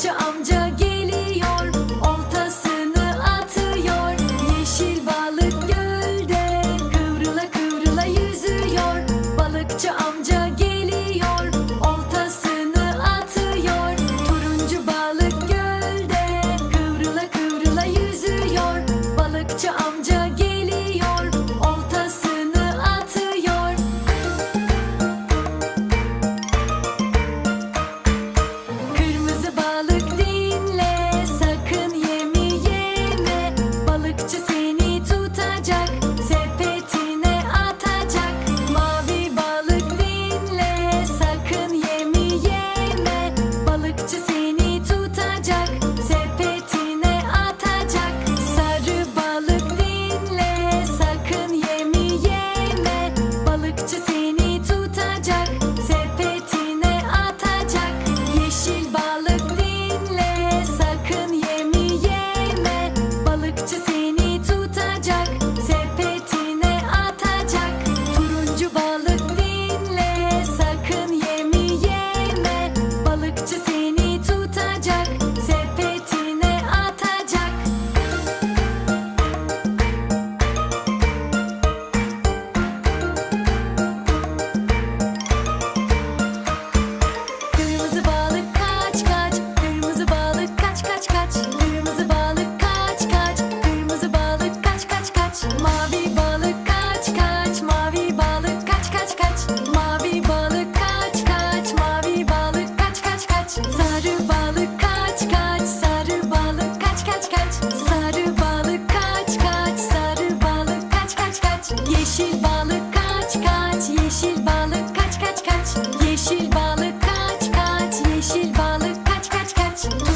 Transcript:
Hoca amca. mavi balık kaç kaç mavi balık kaç kaç kaç mavi balık kaç kaç mavi balık kaç kaç kaç sarı balık kaç kaç sarı balık kaç kaç kaç sarı balık kaç kaç sarı balık kaç kaç kaç yeşil balık kaç kaç yeşil balık kaç kaç kaç yeşil balık kaç kaç yeşil balık kaç kaç kaç